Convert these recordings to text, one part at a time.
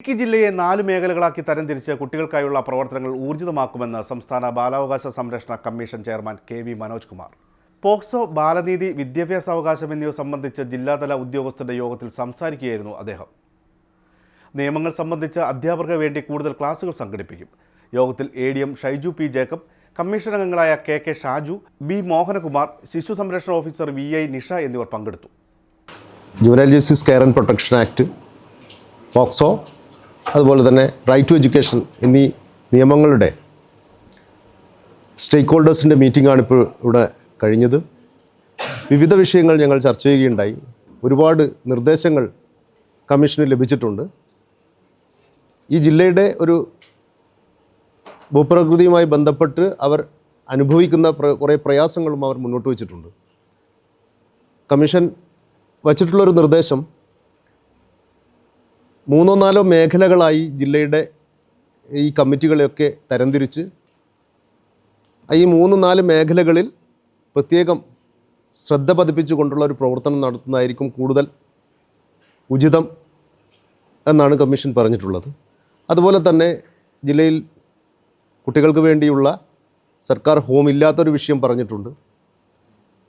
ഇടുക്കി ജില്ലയെ നാല് മേഖലകളാക്കി തരംതിരിച്ച് കുട്ടികൾക്കായുള്ള പ്രവർത്തനങ്ങൾ ഊർജിതമാക്കുമെന്ന് സംസ്ഥാന ബാലാവകാശ സംരക്ഷണ commission chairman K V Manoj Kumar. POCSO ബാലനീതി വിദ്യാഭ്യാസ അവകാശം എന്നിവ സംബന്ധിച്ച് ജില്ലാതല ഉദ്യോഗസ്ഥരുടെ യോഗത്തിൽ സംസാരിക്കുകയായിരുന്നു അദ്ദേഹം. നിയമങ്ങൾ സംബന്ധിച്ച് അധ്യാപകർക്ക് വേണ്ടി കൂടുതൽ ക്ലാസുകൾ സംഘടിപ്പിക്കും. യോഗത്തിൽ A D M Shaiju P Jacob commission അംഗങ്ങളായ K K Shaju B Mohanakumar ശിശു സംരക്ഷണ ഓഫീസർ വി ഐ നിഷ എന്നിവർ പങ്കെടുത്തു. Juvenile justice care and protection act POCSO അതുപോലെ തന്നെ റൈറ്റ് ടു എഡ്യൂക്കേഷൻ എന്നീ നിയമങ്ങളുടെ സ്റ്റേക്ക് ഹോൾഡേഴ്സിന്റെ മീറ്റിംഗാണ് ഇപ്പോൾ ഇവിടെ കഴിഞ്ഞത്. വിവിധ വിഷയങ്ങൾ ഞങ്ങൾ ചർച്ച ചെയ്യുകയുണ്ടായി. ഒരുപാട് നിർദ്ദേശങ്ങൾ കമ്മീഷന് ലഭിച്ചിട്ടുണ്ട്. ഈ ജില്ലയുടെ ഒരു ഭൂപ്രകൃതിയുമായി ബന്ധപ്പെട്ട് അവർ അനുഭവിക്കുന്ന കുറേ പ്രയാസങ്ങളും അവർ മുന്നോട്ട് വച്ചിട്ടുണ്ട്. കമ്മീഷൻ വച്ചിട്ടുള്ളൊരു നിർദ്ദേശം മൂന്നോ നാലോ മേഖലകളായി ജില്ലയുടെ ഈ കമ്മിറ്റികളെയൊക്കെ തരംതിരിച്ച് ഈ മൂന്ന് നാല് മേഖലകളിൽ പ്രത്യേകം ശ്രദ്ധ പതിപ്പിച്ചുകൊണ്ടുള്ള ഒരു പ്രവർത്തനം നടത്തുന്നതായിരിക്കും കൂടുതൽ ഉചിതം എന്നാണ് കമ്മീഷൻ പറഞ്ഞിട്ടുള്ളത്. അതുപോലെ തന്നെ ജില്ലയിൽ കുട്ടികൾക്ക് വേണ്ടിയുള്ള സർക്കാർ ഹോം ഇല്ലാത്തൊരു വിഷയം പറഞ്ഞിട്ടുണ്ട്.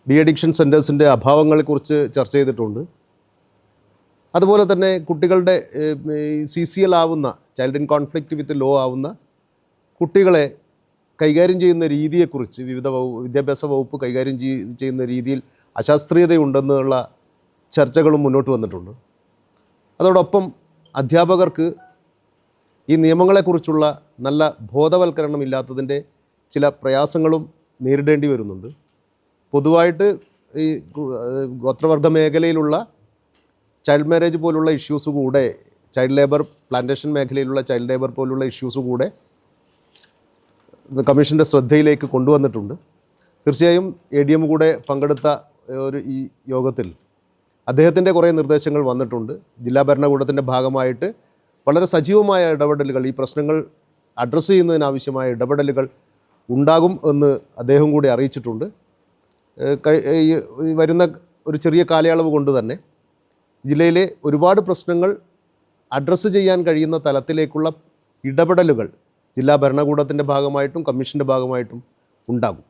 ഡി അഡിക്ഷൻ സെന്റേഴ്സിന്റെ അഭാവങ്ങളെക്കുറിച്ച് ചർച്ച ചെയ്തിട്ടുണ്ട്. അതുപോലെ തന്നെ കുട്ടികളുടെ സി സി എൽ ആവുന്ന child in conflict with law ആവുന്ന കുട്ടികളെ കൈകാര്യം ചെയ്യുന്ന രീതിയെക്കുറിച്ച് വിവിധ വിദ്യാഭ്യാസ വകുപ്പ് കൈകാര്യം ചെയ്- ചെയ്യുന്ന രീതിയിൽ അശാസ്ത്രീയതയുണ്ടെന്നുള്ള ചർച്ചകളും മുന്നോട്ട് വന്നിട്ടുണ്ട്. അതോടൊപ്പം അധ്യാപകർക്ക് ഈ നിയമങ്ങളെക്കുറിച്ചുള്ള നല്ല ബോധവൽക്കരണം ഇല്ലാത്തതിന്റെ ചില പ്രയാസങ്ങളും നേരിടേണ്ടി വരുന്നുണ്ട്. പൊതുവായിട്ട് ഈ ഗോത്രവർഗ മേഖലയിലുള്ള ചൈൽഡ് മാരേജ് പോലുള്ള ഇഷ്യൂസ് കൂടെ ചൈൽഡ് ലേബർ പ്ലാന്റേഷൻ മേഖലയിലുള്ള ചൈൽഡ് ലേബർ പോലുള്ള ഇഷ്യൂസ് കൂടെ കമ്മീഷന്റെ ശ്രദ്ധയിലേക്ക് കൊണ്ടുവന്നിട്ടുണ്ട്. തീർച്ചയായും എ ഡി എം കൂടെ പങ്കെടുത്ത ഒരു ഈ യോഗത്തിൽ അദ്ദേഹത്തിന്റെ കുറേ നിർദ്ദേശങ്ങൾ വന്നിട്ടുണ്ട്. ജില്ലാ ഭരണകൂടത്തിന്റെ ഭാഗമായിട്ട് വളരെ സജീവമായ ഇടപെടലുകൾ ഈ പ്രശ്നങ്ങൾ അഡ്രസ്സ് ചെയ്യുന്നതിനാവശ്യമായ ഇടപെടലുകൾ ഉണ്ടാകും എന്ന് അദ്ദേഹം കൂടി അറിയിച്ചിട്ടുണ്ട്. വരുന്ന ഒരു ചെറിയ കാലയളവ് കൊണ്ട് തന്നെ ജില്ലയിലെ ഒരുപാട് പ്രശ്നങ്ങൾ അഡ്രസ്സ് ചെയ്യാൻ കഴിയുന്ന തലത്തിലേക്കുള്ള ഇടപെടലുകൾ ജില്ലാ ഭരണകൂടത്തിന്റെ ഭാഗമായിട്ടും കമ്മീഷന്റെ ഭാഗമായിട്ടും ഉണ്ടാകും.